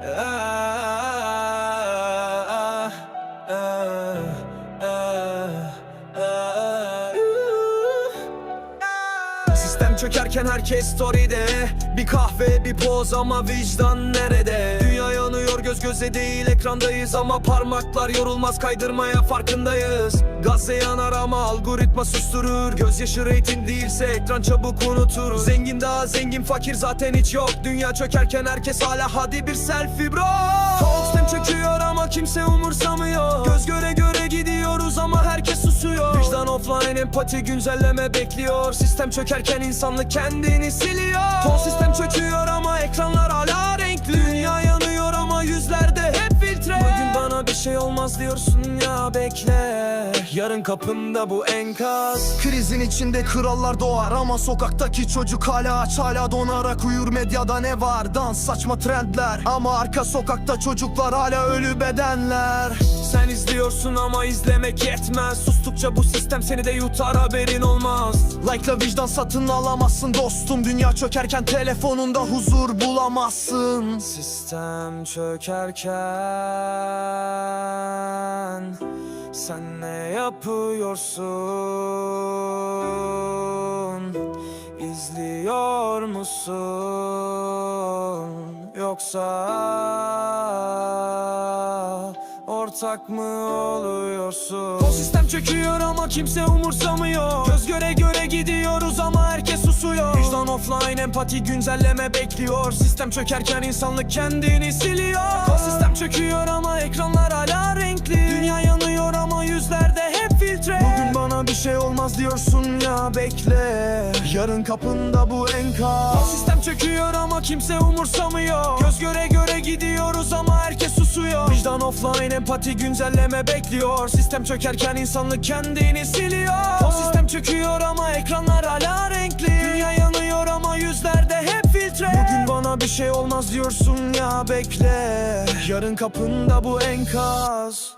Sistem çökerken herkes story'de Bir kahve bir poz ama vicdan nerede? Dünya yanıyor göz göze değil ekrandayız Ama parmaklar yorulmaz kaydırmaya farkındayız Gazze yanar ama algoritma susturur. Gözyaşı reyting değilse ekran çabuk unutur. Zengin daha zengin fakir zaten hiç yok. Dünya çökerken herkes hala hadi bir selfie bro. Sistem çöküyor ama kimse umursamıyor. Göz göre göre gidiyoruz ama herkes susuyor. Vicdan offline empati güncelleme bekliyor. Sistem çökerken insanlık kendini siliyor. Ton sistem çöküyor ama ekranlar bana bir şey olmaz diyorsun ya bekle. Yarın kapında bu enkaz. Krizin içinde krallar doğar ama sokaktaki çocuk hala aç hala donarak uyur. Medyada ne var? Dans saçma trendler. Ama arka sokakta çocuklar hala ölü bedenler. Sen izliyorsun ama izlemek yetmez. Sustukça bu sistem seni de yutar haberin olmaz. Like'la vicdan satın alamazsın dostum. Dünya çökerken telefonunda huzur bulamazsın. Sistem çökerken Sen ne yapıyorsun? İzliyor musun? Yoksa ortak mı oluyorsun? O sistem çöküyor ama kimse umursamıyor Göz göre göre gidiyoruz ama susuyor Offline empati güncelleme bekliyor. Sistem çökerken insanlık kendini siliyor. O sistem çöküyor ama ekranlar hala renkli. Dünya yanıyor ama yüzlerde hep filtre. Bugün bana bir şey olmaz diyorsun ya bekle. Yarın kapında bu enkaz. Sistem çöküyor ama kimse umursamıyor. Göz göre göre gidiyoruz ama herkes susuyor. Vicdan offline empati güncelleme bekliyor. Sistem çökerken insanlık kendini siliyor bana bir şey olmaz diyorsun ya bekle. Yarın kapında bu enkaz